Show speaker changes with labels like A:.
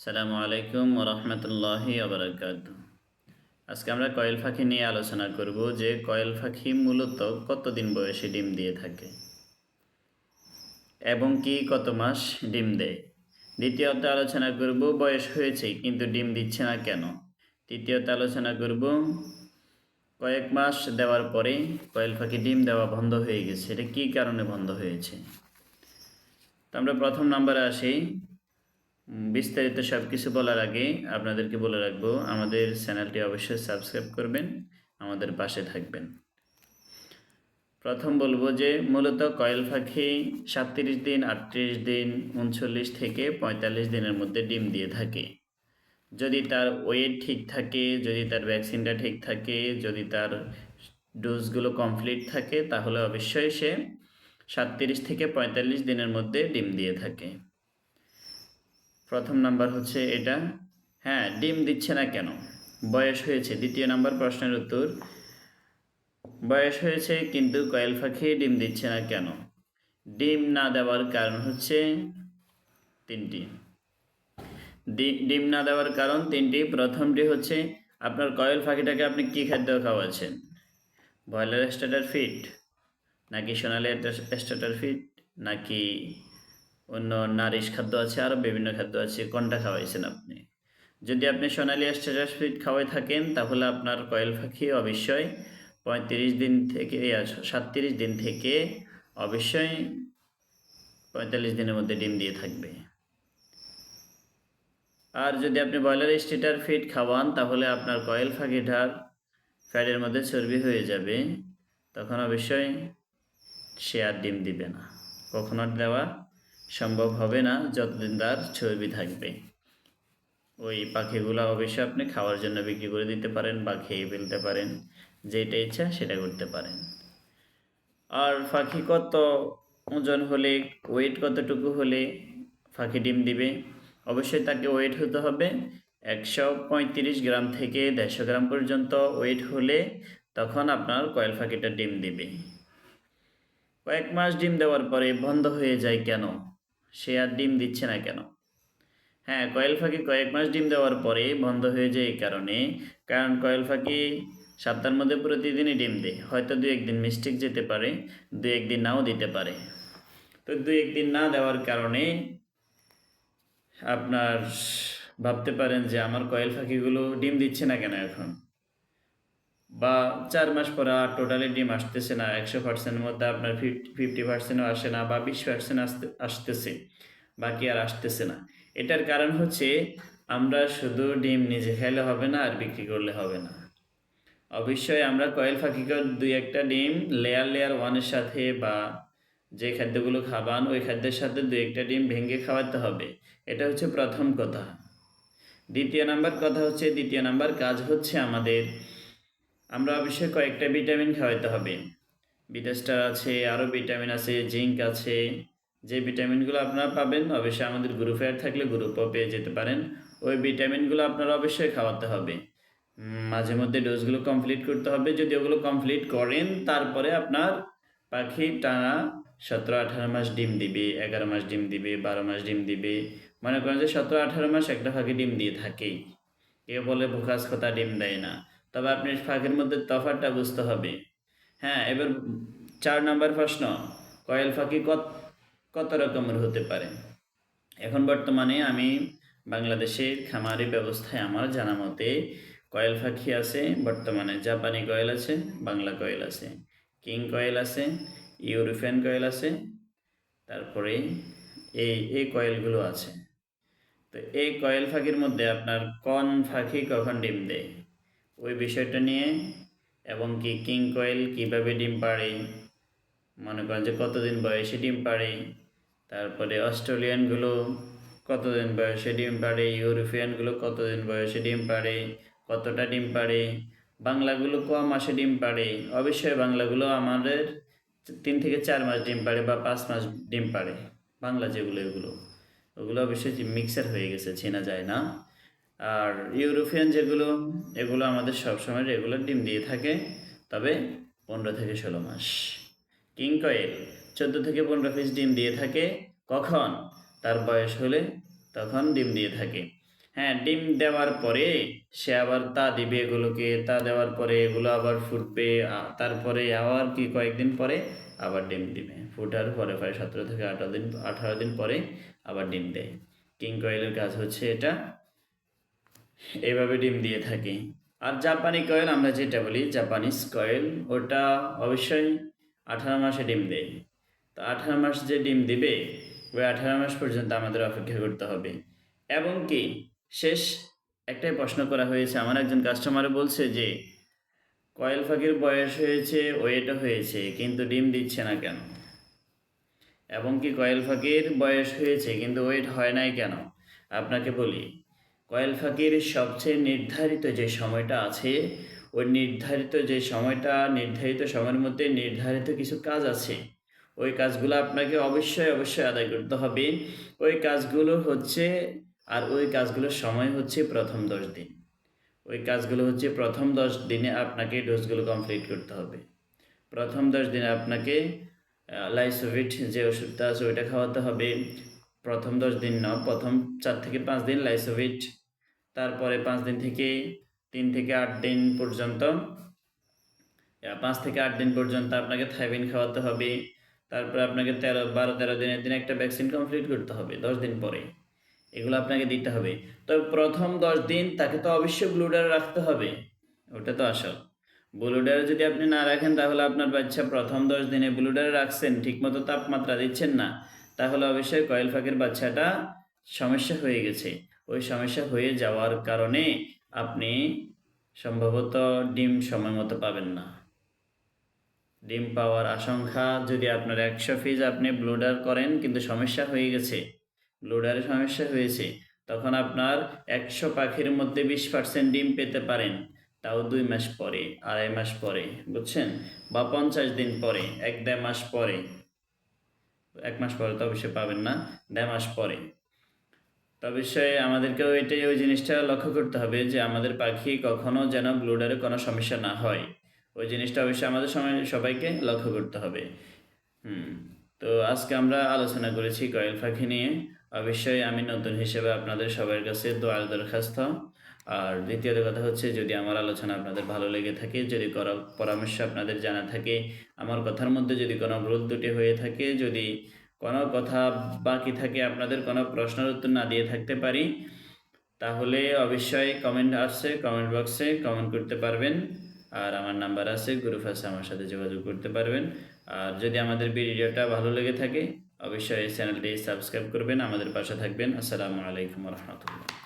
A: সালামু আলাইকুম রহমতুল্লাহি আবরাকাত আজকে আমরা কয়েল পাখি নিয়ে আলোচনা করব যে কয়েল পাখি মূলত কতদিন বয়সে ডিম দিয়ে থাকে এবং কি কত মাস ডিম দেয়। দ্বিতীয়ত আলোচনা করব বয়স হয়েছে কিন্তু ডিম দিচ্ছে না কেন। তৃতীয়ত আলোচনা করব কয়েক মাস দেওয়ার পরে কয়েল পাখি ডিম দেওয়া বন্ধ হয়ে গেছে। এটা কী কারণে বন্ধ হয়েছে? তো আমরা প্রথম নাম্বারে আসি। বিস্তারিত সব কিছু বলার আগে আপনাদেরকে বলে রাখব, আমাদের চ্যানেলটি অবশ্যই সাবস্ক্রাইব করবেন, আমাদের পাশে থাকবেন। প্রথম বলব যে, মূলত কয়েল পাখি সাতত্রিশ দিন, আটত্রিশ দিন, উনচল্লিশ থেকে পঁয়তাল্লিশ দিনের মধ্যে ডিম দিয়ে থাকে। যদি তার ওয়েট ঠিক থাকে, যদি তার ভ্যাকসিনটা ঠিক থাকে, যদি তার ডোজগুলো কমপ্লিট থাকে, তাহলে অবশ্যই সে সাতত্রিশ থেকে পঁয়তাল্লিশ দিনের মধ্যে ডিম দিয়ে থাকে। প্রথম নাম্বার হচ্ছে এটা। হ্যাঁ ডিম দিচ্ছে না কেন? বয়স হয়েছে, দ্বিতীয় নাম্বার প্রশ্নের উত্তর। বয়স হয়েছে, কিন্তু কয়েল পাখি ডিম দিচ্ছে না কেন? ডিম না দেওয়ার কারণ হচ্ছে তিনটি। ডিম না দেওয়ার কারণ তিনটি। প্রথমটি হচ্ছে, আপনার কয়েল পাখিটাকে আপনি কী খাদ্য খাওয়াচ্ছেন? ব্রয়লার স্টার্টার ফিট, নাকি সোনালি স্টার্টার ফিট, নাকি অন্য নারিশ খাদ্য আছে আরও বিভিন্ন খাদ্য আছে, কোনটা খাওয়াইছেন আপনি? যদি আপনি সোনালি স্ট্যাটাস ফিড খাওয়াই থাকেন, তাহলে আপনার কয়েল পাখি অবশ্যই পঁয়ত্রিশ দিন থেকে সাতত্রিশ দিন থেকে অবশ্যই পঁয়তাল্লিশ দিনের মধ্যে ডিম দিয়ে থাকবে। আর যদি আপনি ব্রয়লার স্টেটার ফিড খাওয়ান, তাহলে আপনার কয়েল পাখিটার ফ্যাটের মধ্যে চর্বি হয়ে যাবে, তখন অবশ্যই সে আর ডিম দিবে না। কখনো দেওয়া সম্ভব হবে না, যতদিন তার চর্বি থাকবে। ওই পাখিগুলো অবশ্যই আপনি খাওয়ার জন্য বিক্রি করে দিতে পারেন বা খেয়ে ফেলতে পারেন, যেটা ইচ্ছা সেটা করতে পারেন। আর পাখি কত ওজন হলে ওয়েট কতটুকু হলে পাখি ডিম দিবে? অবশ্যই তাকে ওয়েট হতে হবে একশো পঁয়ত্রিশ গ্রাম থেকে দেড়শো গ্রাম পর্যন্ত ওয়েট হলে তখন আপনার কয়েল পাখিটা ডিম দিবে। কয়েক মাস ডিম দেওয়ার পরে বন্ধ হয়ে যায় কেন? সে আর ডিম দিচ্ছে না কেন? হ্যাঁ কয়েল পাখি কয়েক মাস ডিম দেওয়ার পরে বন্ধ হয়ে যায় এই কারণে। কারণ কয়েল পাখি সপ্তাহের মধ্যে প্রতিদিনই ডিম দেয়। হয়তো দু একদিন মিস্টেক যেতে পারে, দু একদিন নাও দিতে পারে। তো দু একদিন না দেওয়ার কারণে আপনার ভাবতে পারেন যে আমার কয়েল পাখিগুলো ডিম দিচ্ছে না কেন এখন? বা চার মাস পরে আর টোটালি ডিম আসতেছে না, একশো পার্সেন্টের মধ্যে আপনার ফিফটি পার্সেন্টও আসে না বা বিশ পার্সেন্ট আসতে, আসতেছে, বাকি আর আসতেছে না। এটার কারণ হচ্ছে আমরা শুধু ডিম নিজে খাইলে হবে না আর বিক্রি করলে হবে না। অবশ্যই আমরা কয়েল পাখিকে দুই একটা ডিম লেয়ার লেয়ার ওয়ানের সাথে বা যে খাদ্যগুলো খাবান, ওই খাদ্যের সাথে দুই একটা ডিম ভেঙে খাওয়াতে হবে। এটা হচ্ছে প্রথম কথা। দ্বিতীয় নাম্বার কথা হচ্ছে, দ্বিতীয় নাম্বার কাজ হচ্ছে আমাদের আমরা অবশ্যই কয়েকটা ভিটামিন খাওয়াতে হবে। বিটাস্টার আছে আরও ভিটামিন আছে, জিঙ্ক আছে। যে ভিটামিনগুলো আপনারা পাবেন, অবশ্যই আমাদের গ্রুপ এয়ার থাকলে গ্রুপও পেয়ে যেতে পারেন। ওই ভিটামিনগুলো আপনারা অবশ্যই খাওয়াতে হবে। মাঝে মধ্যে ডোজগুলো কমপ্লিট করতে হবে। যদি ওগুলো কমপ্লিট করেন, তারপরে আপনার পাখি টানা সতেরো আঠারো মাস ডিম দিবে, এগারো মাস ডিম দিবে, বারো মাস ডিম দিবে। মনে করেন যে সতেরো আঠারো মাস একটা ভাগে ডিম দিয়ে থাকেই। কেউ বলে ভোকাস কথা ডিম দেয় না। তবে আপনি ফাঁকের মধ্যে তফাতটা বুঝতে হবে। হ্যাঁ এবার চার নম্বর প্রশ্ন, কয়েল ফাঁকি কত কত রকমের হতে পারে? এখন বর্তমানে আমি বাংলাদেশের খামারি ব্যবস্থায় আমার জানা মতে কয়েল পাখি আছে, বর্তমানে জাপানি কয়েল আছে, বাংলা কয়েল আছে, কিং কয়েল আছে, ইউরোপিয়ান কয়েল আছে, তারপরে এই এই কয়েলগুলো আছে। তো এই কয়েল ফাঁকির মধ্যে আপনার কন ফাঁকি কখন ডিম দেয়? ওই বিষয়টা নিয়ে এবং কি কিং কয়েল কীভাবে ডিম পাড়ে, মনে করেন যে কতদিন বয়সে ডিম পাড়ে, তারপরে অস্ট্রেলিয়ানগুলো কতদিন বয়সে ডিম পাড়ে, ইউরোপিয়ানগুলো কতদিন বয়সে ডিম পাড়ে, কতটা ডিম পাড়ে, বাংলাগুলো ক মাসে ডিম পাড়ে? অবশ্যই বাংলাগুলো আমাদের তিন থেকে চার মাস ডিম পাড়ে বা পাঁচ মাস ডিম পাড়ে, বাংলা যেগুলো এগুলো, ওগুলো অবশ্যই মিক্সার হয়ে গেছে, চেনা যায় না। আর ইউরোপিয়ান যেগুলো, এগুলো আমাদের সবসময় রেগুলার ডিম দিয়ে থাকে। তবে পনেরো থেকে ষোলো মাস। কিং চোদ্দ থেকে পনেরো পিস ডিম দিয়ে থাকে। কখন? তার বয়স হলে তখন ডিম দিয়ে থাকে। হ্যাঁ ডিম দেওয়ার পরে সে আবার তা দিবে এগুলোকে, তা দেওয়ার পরে এগুলো আবার ফুটবে তারপরে আবার কি কয়েকদিন পরে আবার ডিম দিবে। ফুটার পরে প্রায় সতেরো থেকে আঠারো দিন আঠারো দিন পরে আবার ডিম দেয়। কিং কয়েলের কাজ হচ্ছে এটা এইভাবে ডিম দিয়ে থাকি। আর জাপানি কয়েল, আমরা যেটা বলি জাপানিজ কয়েল, ওটা অবশ্যই আঠারো মাসে ডিম দেয়। তো আঠারো মাস যে ডিম দিবে, ওই আঠারো মাস পর্যন্ত আমাদের অপেক্ষা করতে হবে। এবং কি, শেষ একটাই প্রশ্ন করা হয়েছে। আমার একজন কাস্টমার বলছে যে, কয়েল ফাঁকির বয়স হয়েছে, ওয়েটও হয়েছে, কিন্তু ডিম দিচ্ছে না কেন? এবং কি কয়েল ফাঁকির বয়স হয়েছে, কিন্তু ওয়েট হয় নাই কেন? আপনাকে বলি কয়েল ফাঁকির সবচেয়ে নির্ধারিত যে সময়টা আছে, ওই নির্ধারিত যে সময়টা, নির্ধারিত সময়ের মধ্যে নির্ধারিত কিছু কাজ আছে, ওই কাজগুলো আপনাকে অবশ্যই অবশ্যই আদায় করতে হবে। ওই কাজগুলো হচ্ছে, আর ওই কাজগুলোর সময় হচ্ছে প্রথম দশ দিন। ওই কাজগুলো হচ্ছে প্রথম দশ দিনে আপনাকে ডোজগুলো কমপ্লিট করতে হবে। প্রথম দশ দিনে আপনাকে লাইসোভিট যে ওষুধটা আছে ওইটা খাওয়াতে হবে। প্রথম দশ দিন না, প্রথম চার থেকে পাঁচ দিন লাইসোভিট তারপরে পাঁচ দিন থেকে তিন থেকে আট দিন পর্যন্ত। পাঁচ থেকে আট দিন পর্যন্ত আপনাকে থাইবিন খাওয়াতে হবে। তারপরে আপনাকে তেরো, বারো, তেরো দিনের দিন একটা ভ্যাকসিন কমপ্লিট করতে হবে দশ দিন পরে। এগুলো আপনাকে দিতে হবে। তো প্রথম দশ দিন তাকে তো অবশ্যই ব্লুডার রাখতে হবে। ওটা তো আসল। ব্লুডারে যদি আপনি না রাখেন তাহলে আপনার বাচ্চা প্রথম দশ দিনে ব্লুডারে রাখছেন, ঠিকমতো তাপমাত্রা দিচ্ছেন না। তাহলে অবশ্যই কয়েল ফাঁকের বাচ্চাটা সমস্যা হয়ে গেছে। ওই সমস্যা হয়ে যাওয়ার কারণে আপনি সম্ভবত ডিম সময় মতো পাবেন না। ডিম পাওয়ার আশঙ্কা, যদি আপনার একশো পিস আপনি ব্লুডার করেন, কিন্তু সমস্যা হয়ে গেছে। ব্লুডারে সমস্যা হয়েছে, তখন আপনার একশো পাখির মধ্যে বিশ পার্সেন্ট ডিম পেতে পারেন। তাও দুই মাস পরে, আড়াই মাস পরে, বুঝছেন? বা পঞ্চাশ দিন পরে, এক দেড় মাস পরে। এক মাস পরে তো অবশ্যই পাবেন না, দেড় মাস পরে। তো অবশ্যই আমাদেরকেও এটাই ওই জিনিসটা লক্ষ্য করতে হবে যে আমাদের পাখি কখনো যেন ব্লুডারে কোনো সমস্যা না হয়। ওই জিনিসটা অবশ্যই আমাদের সময় সবাইকে লক্ষ্য করতে হবে। হুম, তো আজকে আমরা আলোচনা করেছি কয়েল পাখি নিয়ে। অবশ্যই আমি নতুন হিসেবে আপনাদের সবার কাছে দোয়ার দরখাস্ত। আর দ্বিতীয়ত কথা হচ্ছে, যদি আমার আলোচনা আপনাদের ভালো লেগে থাকে, যদি পরামর্শ আপনাদের জানা থাকে, আমার কথার মধ্যে যদি কোনো ভুল দুটি হয়ে থাকে, যদি কোনো কথা বাকি থাকে, আপনাদের কোনো প্রশ্নের উত্তর না দিয়ে থাকতে পারি, তাহলে অবশ্যই কমেন্ট আসছে কমেন্ট বক্সে কমেন্ট করতে পারবেন। আর আমার নাম্বার আছে গ্রুপ আছে, আমার সাথে যোগাযোগ করতে পারবেন। আর যদি আমাদের ভিডিওটা ভালো লেগে থাকে, অবশ্যই চ্যানেলটি সাবস্ক্রাইব করবেন। আমাদের পাশে থাকবেন। আসসালামু আলাইকুম রহমতুল্লাহ।